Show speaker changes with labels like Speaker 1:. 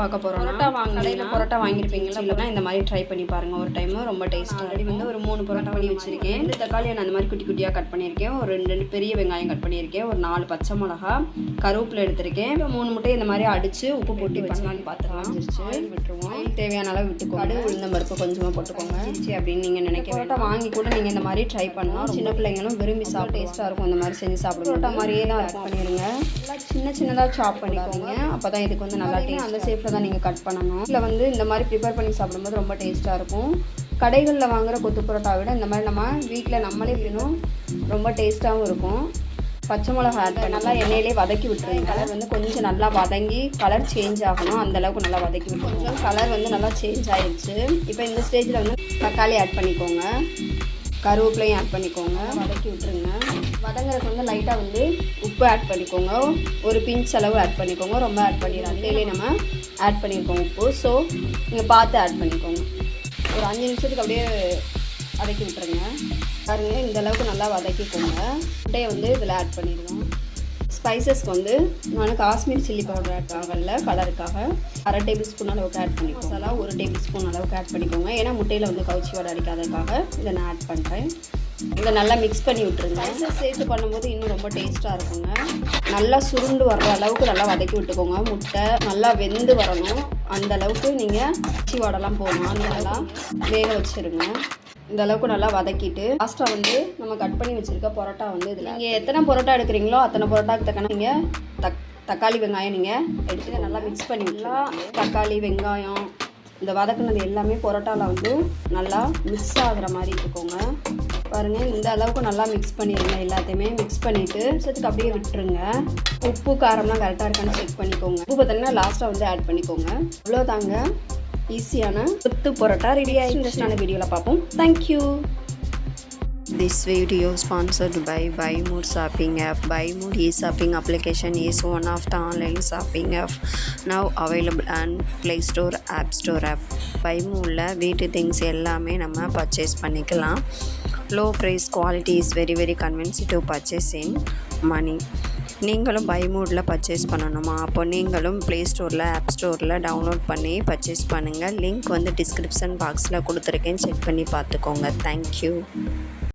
Speaker 1: பார்க்க போகிறோம் பரோட்டா வாங்க கடையில் பரோட்டா வாங்கியிருப்பீங்களா இல்லைனா இந்த மாதிரி ட்ரை பண்ணி பாருங்கள் ஒரு டைம் ரொம்ப டேஸ்ட்டாக ஆல்ரெடி வந்து ஒரு மூணு பரோட்டா பண்ணி வச்சுருக்கேன். ரெண்டு தக்காளியை நான் அந்த மாதிரி குட்டி குட்டியாக கட் பண்ணியிருக்கேன். ஒரு ரெண்டு ரெண்டு பெரிய வெங்காயம் கட் பண்ணியிருக்கேன். ஒரு நாலு பச்சை மிளகா கருவேப்பிலை எடுத்திருக்கேன். இப்போ மூணு முட்டையை இந்த மாதிரி அடித்து உப்பு போட்டு வச்சலான்னு பார்த்துக்கலாம் விட்டுருவோம். தேவையான அளவு விட்டுக்கோங்க. கடுகு உளுந்தம் பருப்பு கொஞ்சமாக போட்டுக்கோங்க. சரி அப்படின்னு நீங்கள் நினைக்க பரோட்டா வாங்கி கூட நீங்கள் இந்த மாதிரி ட்ரை பண்ணலாம் சின்ன பிள்ளைங்களும் விரும்பி சாப்பிட டேஸ்ட்டாக இருக்கும். இந்த மாதிரி செஞ்சு பரோட்டா மாதிரியே தான் பண்ணிடுங்க சின்ன சின்னதாக சாப் பண்ணிக்கோங்க. அப்போ தான் இதுக்கு வந்து நல்லா டேஸ்ட் அந்த ஷேப்பில் தான் நீங்கள் கட் பண்ணணும். இதில் வந்து இந்த மாதிரி ப்ரிப்பேர் பண்ணி சாப்பிடும்போது ரொம்ப டேஸ்ட்டாக இருக்கும். கடைகளில் வாங்குகிற கொத்து பரோட்டா விட இந்த மாதிரி நம்ம வீட்டில் நம்மளே வேணும் ரொம்ப டேஸ்ட்டாகவும் இருக்கும். பச்சை மிளகா அதை நல்லா எண்ணெயிலே வதக்கி விட்டுருங்க. கலர் வந்து கொஞ்சம் நல்லா வதங்கி கலர் சேஞ்ச் ஆகணும். அந்த அளவுக்கு நல்லா வதக்கி விட்டுருங்க. கொஞ்சம் கலர் வந்து நல்லா சேஞ்ச் ஆயிடுச்சு இப்போ இந்த ஸ்டேஜில் வந்து தக்காளி ஆட் பண்ணிக்கோங்க. கருவேப்பிலையும் ஆட் பண்ணிக்கோங்க. வதக்கி விட்டுருங்க. வதங்குறதுக்கு வந்து லைட்டாக வந்து உப்பு ஆட் பண்ணிக்கோங்க. ஒரு பிஞ்ச் அளவு ஆட் பண்ணிக்கோங்க. ரொம்ப ஆட் பண்ணிடாது டெய்லி நம்ம ஆட் பண்ணியிருக்கோம் உப்பு. ஸோ நீங்கள் பார்த்து ஆட் பண்ணிக்கோங்க. ஒரு அஞ்சு நிமிஷத்துக்கு அப்படியே வதக்கி விட்டுருங்க. பாருங்கள் இந்த அளவுக்கு நல்லா வதக்கிக்கோங்க. முட்டையை வந்து இதில் ஆட் பண்ணிடுவோம் ஸ்பைசஸ்க்கு வந்து நான் காஷ்மீர் சில்லி பவுடர் ஆட் ஆகல கலருக்காக அரை டேபிள் ஸ்பூன் அளவுக்கு ஆட் பண்ணிக்கோங்க. மசாலா ஒரு டேபிள் ஸ்பூன் அளவுக்கு ஆட் பண்ணிக்கோங்க. ஏன்னா முட்டையில் வந்து கவுச்சி வடை அடிக்காததுக்காக இதை நான் ஆட் பண்ணுறேன் இதை நல்லா மிக்ஸ் பண்ணி விட்டுருங்க. ஸ்பைசஸ் சேர்த்து பண்ணும்போது இன்னும் ரொம்ப டேஸ்ட்டாக இருக்குங்க. நல்லா சுருண்டு வர்ற அளவுக்கு நல்லா வதக்கி விட்டுக்கோங்க. முட்டை நல்லா வெந்து வரணும். அந்த அளவுக்கு நீங்கள் கவுச்சி வடைலாம் போகணும் அந்த நல்லா வேக வச்சுருங்க. இந்த அளவுக்கு நல்லா வதக்கிட்டு லாஸ்ட்டாக வந்து நம்ம கட் பண்ணி வச்சுருக்க பரோட்டா வந்து இதில் நீங்கள் எத்தனை பரோட்டா எடுக்கிறீங்களோ அத்தனை பரோட்டாக்கு தக்கன நீங்கள் தக் தக்காளி வெங்காயம் நீங்கள் எடுத்து நல்லா மிக்ஸ் பண்ணி விடலாம் தக்காளி வெங்காயம் இந்த வதக்குனது எல்லாமே பரோட்டாவில் வந்து நல்லா மிக்ஸ் ஆகுற மாதிரி இருக்குங்க பாருங்கள் இந்த அளவுக்கு நல்லா மிக்ஸ் பண்ணிடுங்க எல்லாத்தையுமே. மிக்ஸ் பண்ணிவிட்டு சேர்த்துக்கு அப்படியே விட்டுருங்க. உப்பு காரம்லாம் கரெக்டாக இருக்கான்னு செக் பண்ணிக்கோங்க. உப்பு பார்த்தீங்கன்னா லாஸ்ட்டாக வந்து ஆட் பண்ணிக்கோங்க. அவ்வளோதாங்க ஈஸியான கொத்து பரோட்டா ரெடி ஆகி இன்ட்ரெஸ்டான வீடியோவில் பார்ப்போம் thank you
Speaker 2: This video sponsored by Buy More Shopping app. Buy More e-shopping application is one of the online shopping app now available on Play Store, App Store app. Buy Moreல வீட்டு things எல்லாமே நம்ம purchase பண்ணிக்கலாம் low price quality is very very convince to purchase in money நீங்களும் by மூடில் purchase பண்ணணுமா? அப்போ நீங்களும் ப்ளே ஸ்டோரில் ஆப் ஸ்டோரில் டவுன்லோட் பண்ணி பர்ச்சேஸ் பண்ணுங்கள் லிங்க் வந்து டிஸ்கிரிப்ஷன் பாக்ஸில் கொடுத்துருக்கேன். செக் பண்ணி பார்த்துக்கோங்க. தேங்க்யூ